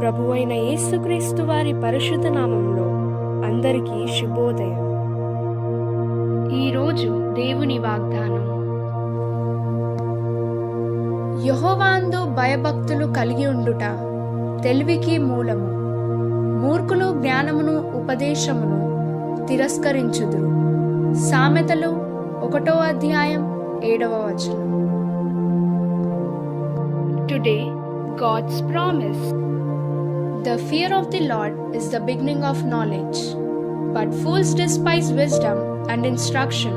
ప్రభువైన యేసుక్రీస్తు వారి పరిశుద్ధ నామంలో అందరికీ శుభోదయం. ఈరోజు దేవుని వాగ్దానం. యహోవాందు భయభక్తులు కలిగి ఉండుట తెలివికి మూలము మూర్ఖులు జ్ఞానమును ఉపదేశమును తిరస్కరించుదురు. సామెతలు ఒకటో అధ్యాయం ఏడవ వచనం. Today God's promise The fear of the Lord is the beginning of knowledge, but fools despise wisdom and instruction.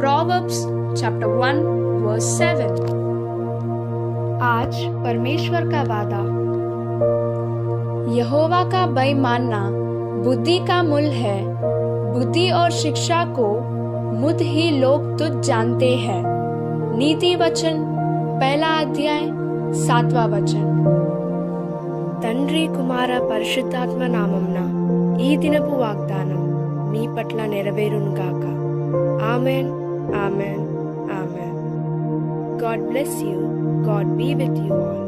Proverbs chapter 1 verse 7. आज परमेश्वर का वादा यहोवा का भय मानना बुद्धि का मूल है बुद्धि और शिक्षा को मुद ही लोग तुझ जानते हैं नीति वचन पहला अध्याय सातवां वचन తండ్రి కుమార పరిశుద్ధాత్మ నామంన ఈ దినపు వాగ్దానం మీ పట్ల నెరవేరునుగాక amen amen amen. God bless you God be with you all.